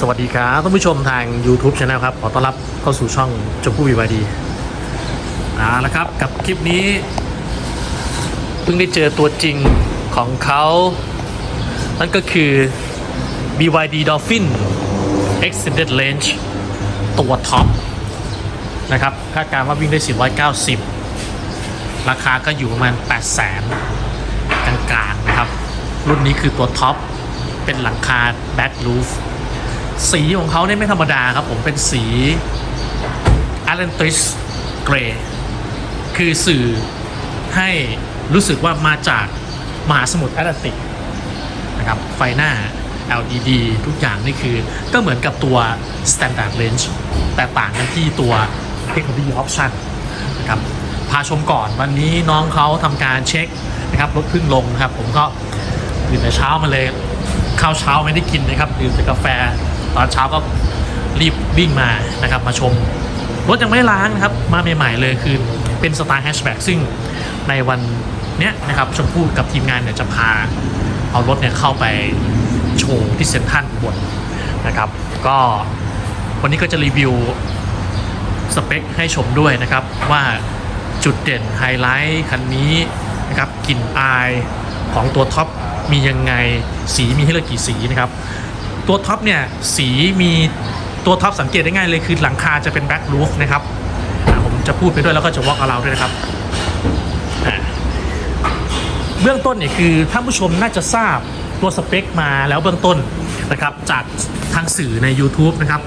สวัสดีครับท่านผู้ชมทาง YouTube Channel ครับ ขอต้อนรับเข้าสู่ช่องจมพู่วีวดีเอาละครับ กับคลิปนี้ เพิ่งได้เจอตัวจริงของเขา นั่นก็คือ BYD Dolphin Extended Range ตัวท็อปนะครับคาดการณ์ว่าวิ่งได้ 490 ราคาก็อยู่ประมาณ 8 0 0 0 0กลางๆนะครับ รุ่นนี้คือตัวท็อป เป็นหลังคา Back Roof สีของเขาเนี่ยไม่ธรรมดาครับผมเป็นสี Atlantis Grey คือสื่อให้รู้สึกว่ามาจากมหาสมุทรแอตแลนติกนะครับไฟหน้า LED ทุกอย่างนี่คือก็เหมือนกับตัว Standard Range แต่ต่างกันที่ตัว Technology Option นะครับพาชมก่อนวันนี้น้องเขาทำการเช็คนะครับรถเพึ่งลงนะครับ ผมก็ตื่นแต่เช้ามาเลยข้าวเช้าไม่ได้กินนะครับดื่มแต่กาแฟ ตอนเช้าก็รีบวิ่งมานะครับมาชม รถยังไม่ล้างนะครับ มาใหม่ๆเลยคือเป็นสไตล์แฮชแบ็กซึ่งในวันเนี้ยนะครับชมพู่กับทีมงานเนี่ยจะพาเอารถเนี่ยเข้าไปโชว์ที่เซ็นทรัลบนนะครับ ก็วันนี้ก็จะรีวิวสเปคให้ชมด้วยนะครับ ว่าจุดเด่นไฮไลท์คันนี้นะครับกลิ่นอายของตัวท็อปมียังไงสีมีให้เลือกกี่สีนะครับ ตัวท็อปเนี่ยสีมีตัวท็อปสังเกตได้ง่ายเลยคือหลังคาจะเป็นแบ็กรูฟนะครับผมจะพูดไปด้วยแล้วก็จะวอล์กเราด้วยนะครับเบื้องต้นเนี่ยคือท่านผู้ชมน่าจะทราบตัวสเปคมาแล้วเบื้องต้นนะครับจากทางสื่อใน YouTube นะครับ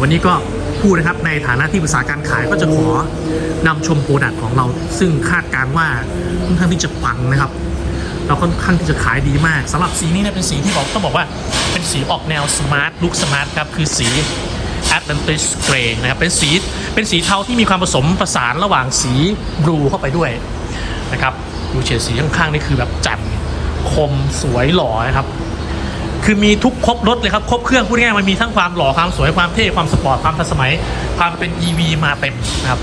วันนี้ก็พูดนะครับในฐานะที่ปรึกษาการขายก็จะขอนำชมโปรดักต์ของเรา ซึ่งคาดการณ์ว่าค่อนข้างที่จะปังนะครับ เราค่อนข้างที่จะขายดีมากสำหรับสีนี้เนี่ยเป็นสีที่บอกต้องบอกว่าเป็นสีออกแนวสมาร์ทลุคสมาร์ทครับคือสี Atlantis Grey นะครับเป็นสีเป็นสีเทาที่มีความผสมผสานระหว่างสีบลูเข้าไปด้วยนะครับดูเฉดสีข้างๆนี่คือแบบจัดคมสวยหล่อนะครับคือมีทุกครบรถเลยครับครบเครื่องพูดง่ายมันมีทั้งความหล่อความสวยความเท่ความสปอร์ตความทันสมัย ความเป็น EV มาเต็มนะครับ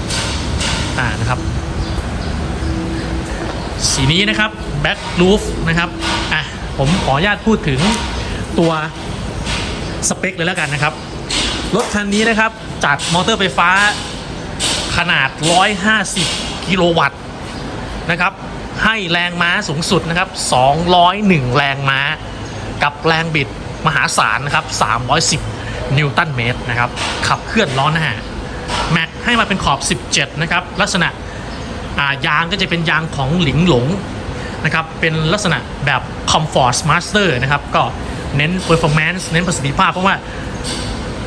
อ่านะครับ สีนี้นะครับ Back Roof นะครับอะผมขออนุญาตพูดถึงตัวสเปคเลยแล้วกันนะครับ รถคันนี้นะครับจัดมอเตอร์ไฟฟ้าขนาด 150 กิโลวัตต์นะครับให้แรงม้าสูงสุดนะครับ 201 แรงม้า กับแรงบิดมหาศาลนะครับ 310 นิวตันเมตรนะครับ ขับเคลื่อนล้อหน้า แม็กให้มาเป็นขอบ 17 นะครับ ลักษณะายางก็จะเป็นยางของหลิงหลงนะครับเป็นลักษณะแบบ Comfort Master นะครับก็เน้น performance เน้นประสิทธิภาพเพราะว่า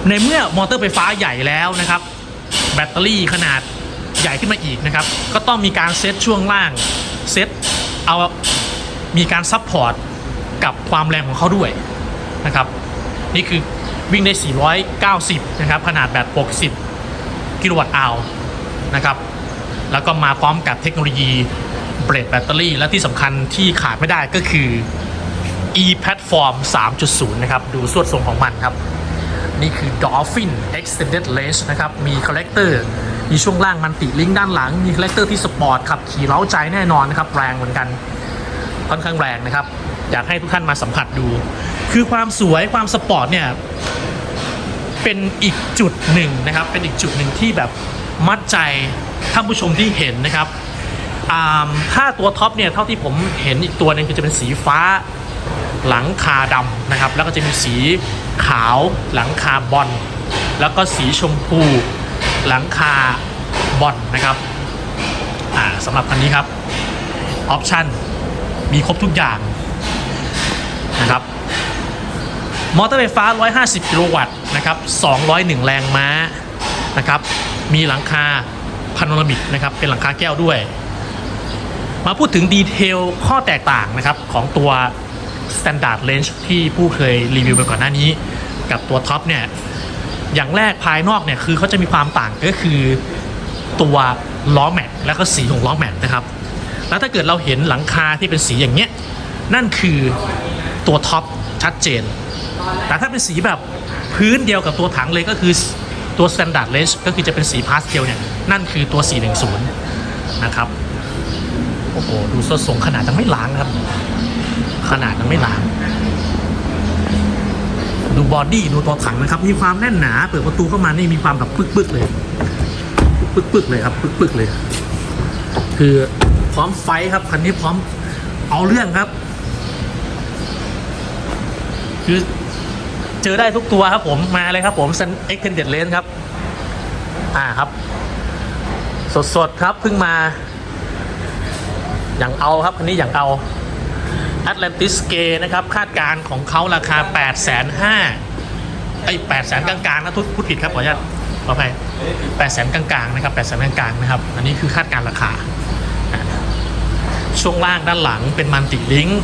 ในเมื่อมอเตอร์ไฟฟ้าใหญ่แล้วนะครับ แบตเตอรี่ขนาดใหญ่ขึ้นมาอีกนะครับ ก็ต้องมีการเซตช่วงล่างเซตเอามีการซัพพอร์ตกับความแรงของเขาด้วยนะครับ นี่คือวิ่งได้ 490 นะครับ ขนาดแบต60 กิโลวัตต์อาวนะครับ แล้วก็มาพร้อมกับเทคโนโลยีเบรดแบตเตอรี่ และที่สำคัญที่ขาดไม่ได้ก็คือ e-platform 3.0 นะครับ ดูสวดทรงของมันครับ นี่คือ Dolphin Extended Range นะครับ มีคอลเลกเตอร์มีช่วงล่างมันติลิงก์ด้านหลัง มีคอลเลกเตอร์ที่สปอร์ตขับขี่เล้าใจแน่นอนนะครับ แรงเหมือนกัน ค่อนข้างแรงนะครับ อยากให้ทุกท่านมาสัมผัสดู คือความสวยความสปอร์ตเนี่ย เป็นอีกจุดหนึ่งนะครับ เป็นอีกจุดหนึ่งที่แบบมัดใจ ท่านผู้ชมที่เห็นนะครับถ้าตัวท็อปเนี่ยเท่าที่ผมเห็นอีกตัวหนึงคือจะเป็นสีฟ้าหลังคาดำนะครับ แล้วก็จะมีสีขาวหลังคาบอลแล้วก็สีชมพูหลังคาบอลนะครับสำหรับคันนี้ครับออปชั่นมีครบทุกอย่างนะครับมอเตอร์ไฟฟ้า 150 กิโลวัตต์นะครับ 201 แรงม้านะครับ มีหลังคา พาโนรามิกนะครับเป็นหลังคาแก้วด้วย มาพูดถึงดีเทลข้อแตกต่างนะครับของตัว Standard Range ที่ผู้เคยรีวิวไปก่อนหน้านี้ กับตัวท็อปเนี่ยอย่างแรกภายนอกเนี่ยคือเขาจะมีความต่างก็คือตัวล้อแม็กแล้วก็สีของล้อแม็กนะครับแล้วถ้าเกิดเราเห็นหลังคาที่เป็นสีอย่างเงี้ยนั่นคือตัวท็อปชัดเจน แต่ถ้าเป็นสีแบบพื้นเดียวกับตัวถังเลยก็คือ ตัว Standard Range ก็คือจะเป็นสีพาสเทลเนี่ย นั่นคือตัว 410 นะครับ โอ้โห ดูสดทรงขนาดยังไม่ล้างครับ ขนาดยังไม่ล้าง ดูบอดี้ดูตัวถังนะครับ มีความแน่นหนา เปิดประตูเข้ามานี่มีความแบบปึกๆเลย ปึกๆเลยครับ ปึกๆเลย คือพร้อมไฟครับคันนี้พร้อมเอาเรื่องครับ คือ เจอได้ทุกตัวครับผมมาเลยครับผม Sun Extended Range ครับ อ่าครับ สดๆครับเพิ่งมา อย่างเอาครับคันนี้อย่างเอา Atlantis g a y นะครับ คาดการของเขาราคา 8 5 0 0 0ไอ้8 0 0 0 0กลางๆนะทุกพูดผิดครับขออนุญาตขออภัย8 0 0 0 0กลางๆนะครับ8 0 0 0 0กลางๆนะครับ อันนี้คือคาดการ์ราคา ช่วงล่างด้านหลังเป็นมันติลิงก์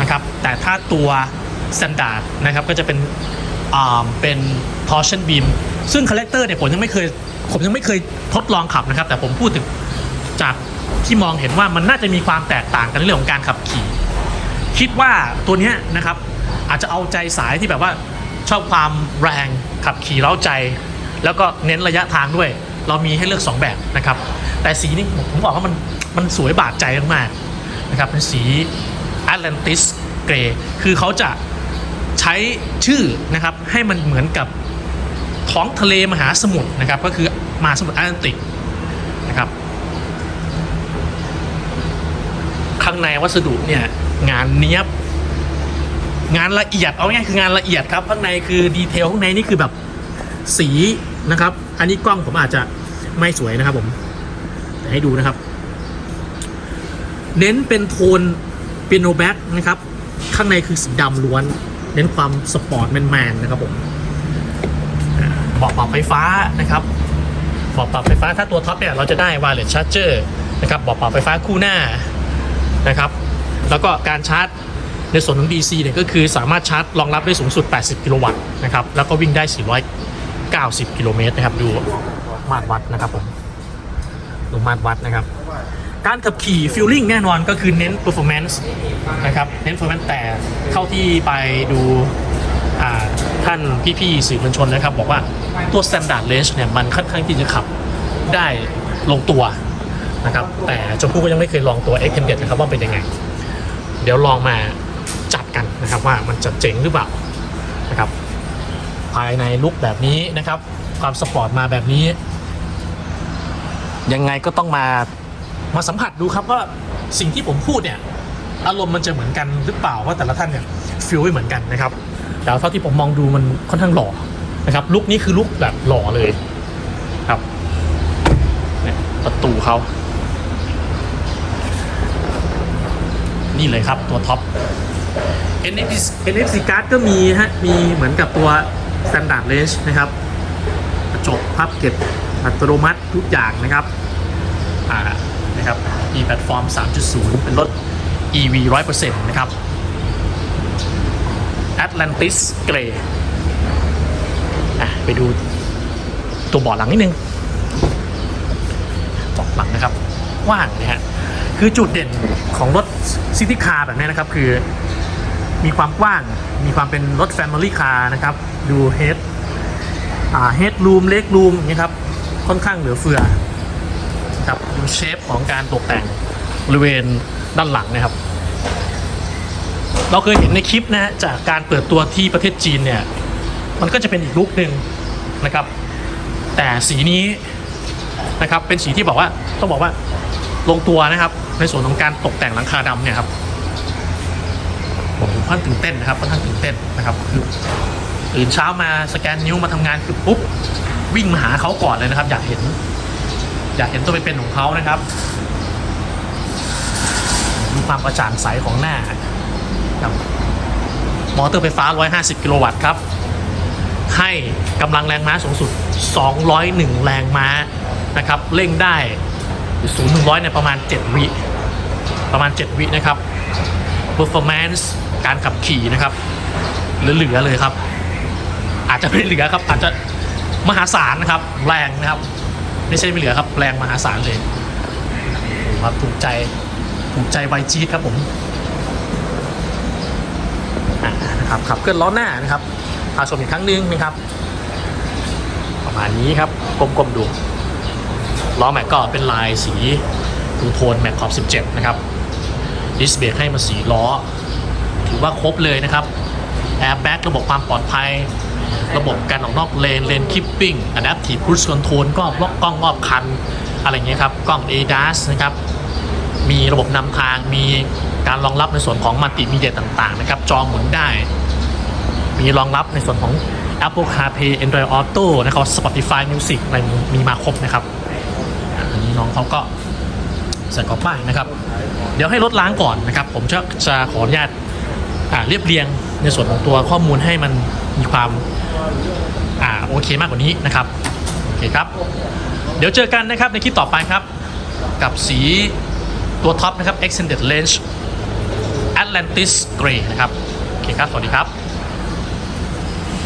นะครับ แต่ถ้าตัว Standard นะครับก็จะเป็นอ่าเป็น torsion beam ซึ่งคาแรคเตอร์เนี่ยผมยังไม่เคยผมยังไม่เคยทดลองขับนะครับ แต่ผมพูดถึงจากที่มองเห็นว่ามันน่าจะมีความแตกต่างกันในเรื่องของการขับขี่ คิดว่าตัวนี้นะครับ อาจจะเอาใจสายที่แบบว่าชอบความแรงขับขี่เร้าใจ แล้วก็เน้นระยะทางด้วย เรามีให้เลือก 2 แบบนะครับ แต่สีนี้ผมบอกว่ามันมันสวยบาดใจมากๆนะครับเป็นสี Atlantis Grey คือเขาจะ ช้ชื่อนะครับให้มันเหมือนกับท้องทะเลมหาสมุทรนะครับ ก็คือมหาสมุทรแอตแลนติกนะครับ ข้างในวัสดุเนี่ยงานเนี้ยบงานละเอียดเอาง่ายคืองานละเอียดครับข้างในคือดีเทลข้างในนี่คือแบบสีนะครับ อันนี้กล้องผมอาจจะไม่สวยนะครับผมแต่ให้ดูนะครับ เน้นเป็นโทนเปียโนแบ็กนะครับ ข้างในคือสีดำล้วน เน้นความสปอร์ตแมนๆนะครับผมอ่าเบาะปรับไฟฟ้านะครับเบาะปรับไฟฟ้าถ้าตัวท็อปเนี่ยเราจะได้ wireless charger นะครับเบาะปรับไฟฟ้าคู่หน้านะครับแล้วก็การชาร์จในส่วนของ DC เนี่ยก็คือสามารถชาร์จรองรับได้สูงสุด 80 กิโลวัตต์นะครับแล้วก็วิ่งได้ 490 กิโลเมตรนะครับ ดูมาตรวัดนะครับผมดูมาตรวัดนะครับ การขับขี่ฟิลลิ่งแน่นอนก็คือเน้น performance นะครับเน้น performance แต่เท่าที่ไปดูท่านพี่ๆสื่อมวลชนนะครับ บอกว่าตัว standard range เนี่ยมันค่อนข้างที่จะขับได้ลงตัวนะครับแต่ชมพู่ก็ยังไม่เคยลองตัว x 1 0นะครับว่าเป็นยังไง เดี๋ยวลองมาจัดกันนะครับว่ามันจะเจ๋งหรือเปล่านะครับภายในลุคแบบนี้นะครับ ความสปอร์ตมาแบบนี้ ยังไงก็ต้องมา มาสัมผัสดูครับว่าสิ่งที่ผมพูดเนี่ยอารมณ์มันจะเหมือนกันหรือเปล่าเพราแต่ละท่านเนี่ยฟิลไม่เหมือนกันนะครับแต่เท่าที่ผมมองดูมันค่อนข้างหล่อนะครับลุคนี้คือลุคแบบหล่อเลยครับเนี่ยประตูเขานี่เลยครับตัวท็อป NFC NFC card ก็มีฮะมีเหมือนกับตัว standard range นะครับกระจกพับเก็บอัตโนมัติทุกอย่างนะครับอ่า นะครับ e platform 3.0 เป็นรถ EV 100%นะครับ Atlantis Grey อะไปดูตัวเบาะหลังนิดนึงเบาะหลังนะครับกว้างนะฮะคือจุดเด่นของรถซิตี้คาร์แบบนี้นะครับ คือมีความกว้างมีความเป็นรถ Family Car นะครับ ดูเฮดอ่าเฮดรูมเล็กรูมนี่ครับ ค่อนข้างเหลือเฟือ ครับดูเชฟของการตกแต่งบริเวณด้านหลังนะครับ เราเคยเห็นในคลิปนะฮะจากการเปิดตัวที่ประเทศจีนเนี่ย มันก็จะเป็นอีกลุคหนึ่งนะครับ แต่สีนี้นะครับเป็นสีที่บอกว่าต้องบอกว่าลงตัวนะครับ ในส่วนของการตกแต่งหลังคาดำเนี่ยครับผมค่อนข้างตื่นเต้นนะครับค่อนข้างตื่นเต้นนะครับคือตื่นเช้ามาสแกนนิ้วมาทำงานคือปุ๊บวิ่งมาหาเขาก่อนเลยนะครับ อยากเห็น อยากเห็นตัวเป็นๆของเขานะครับมีความกระจ่างใสของหน้าครับมอเตอร์ไฟฟ้า 150 กิโลวัตต์ครับ ให้กำลังแรงม้าสูงสุด 201 แรงม้านะครับ เร่งได้ศูนย์หนึ่งร้อยเนี่ยประมาณ 7 วิประมาณ 7 วินะครับ performance การขับขี่นะครับ เหลือๆเลยครับ อาจจะไม่เหลือครับ อาจจะมหาศาลนะครับ แรงนะครับ ไม่ใช่ไม่เหลือครับแรงมหาศาลเลยครับถูกใจถูกใจไวจีดครับผมนะครับขับเคลื่อนล้อหน้านะครับพาชมอีกครั้งหนึงนะครับ ประมาณนี้ครับกลมๆดูล้อแม็กก็เป็นลายสีทูโทนแม็กขอบ17 นะครับดิสเบรกให้มาสีล้อ ถือว่าครบเลยนะครับ airbag ระบบความปลอดภัย ระบบการออกนอกเลนเลนคิปปิ้ง adaptive cruise control ก็กล้องรอบคัน อะไรเงี้ยครับ กล้อง ADAS นะครับ มีระบบนำทางมีการรองรับในส่วนของมัลติมีเดียต่างๆนะครับ จอหมุนได้ มีรองรับในส่วนของ Apple CarPlay Android Auto นะครับ Spotify Music อะไรมีมาครบนะครับอันนี้น้องเขาก็ใส่กรอบป้ายนะครับ เดี๋ยวให้รถล้างก่อนนะครับ ผมจะจะขออนุญาต เรียบเรียงในส่วนของตัวข้อมูลให้มันมีความอ่าโอเคมากกว่านี้นะครับโอเคครับ เดี๋ยวเจอกันนะครับในคลิปต่อไปครับ กับสีตัวท็อปนะครับ Extended Range Atlantis Gray นะครับ โอเคครับ สวัสดีครับ